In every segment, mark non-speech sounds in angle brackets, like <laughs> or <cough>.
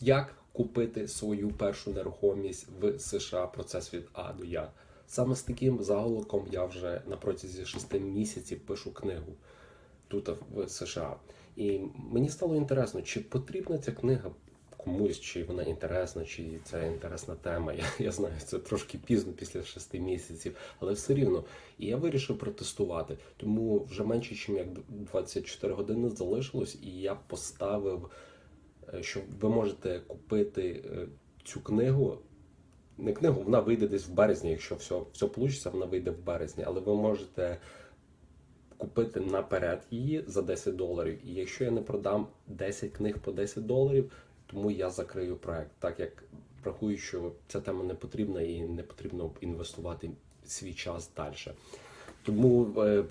Як купити свою першу нерухомість в США? Процес від А до Я. Саме з таким заголовком я вже на протязі шести місяців пишу книгу тут в США. І мені стало інтересно, чи потрібна ця книга комусь, чи вона інтересна, чи це інтересна тема. Я, я знаю, це трошки пізно після шести місяців, але все рівно. І я вирішив протестувати. Тому вже менше, ніж як 24 години залишилось, і я поставив, що ви можете купити е, цю книгу. Не книгу, вона вийде десь в березні. Якщо все, все вийде, вона вийде в березні, але ви можете купити наперед її за 10 доларів. І якщо я не продам 10 книг по 10 доларів, тому я закрию проект, так як рахую, що ця тема не потрібна і не потрібно інвестувати свій час далі. Тому е,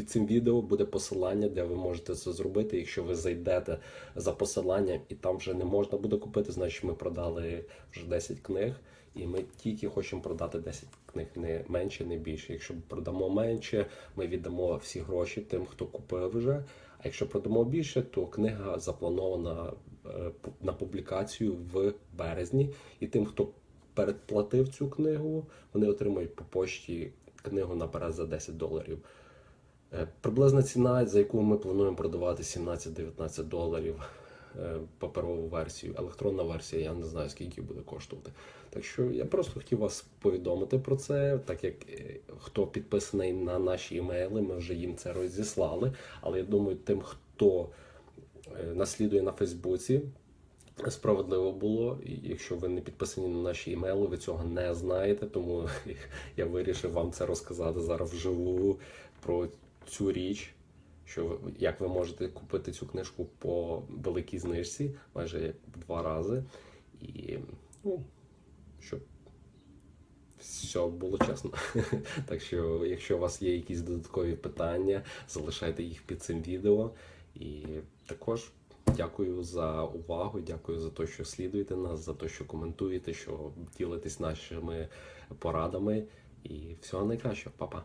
під цим відео буде посилання, де ви можете це зробити. Якщо ви зайдете за посиланням і там вже не можна буде купити, значить ми продали вже 10 книг. І ми тільки хочемо продати 10 книг, не менше, не більше. Якщо продамо менше, ми віддамо всі гроші тим, хто купив вже. А якщо продамо більше, то книга запланована е, на публікацію в березні. І тим, хто передплатив цю книгу, вони отримують по пошті книгу наперед за 10 доларів. Е, Приблизна ціна, за яку ми плануємо продавати 17-19 доларів е, паперову версію. Електронна версія, я не знаю, скільки буде коштувати. Так що я просто хотів вас повідомити про це, так як е, хто підписаний на наші імейли, ми вже їм це розіслали. Але я думаю, тим, хто наслідує на Фейсбуці, Справедливо було, якщо ви не підписані на наші імейли, ви цього не знаєте, тому <laughs> я вирішив вам це розказати зараз вживу про цю річ, що ви- як ви можете купити цю книжку по великій знижці, майже два рази. І ну, щоб все було чесно. <laughs> Так що, якщо у вас є якісь додаткові питання, залишайте їх під цим відео. І також дякую за увагу, дякую за те, що слідуєте нас, за те, що коментуєте, що ділитесь нашими порадами. І всього найкращого, Па-па!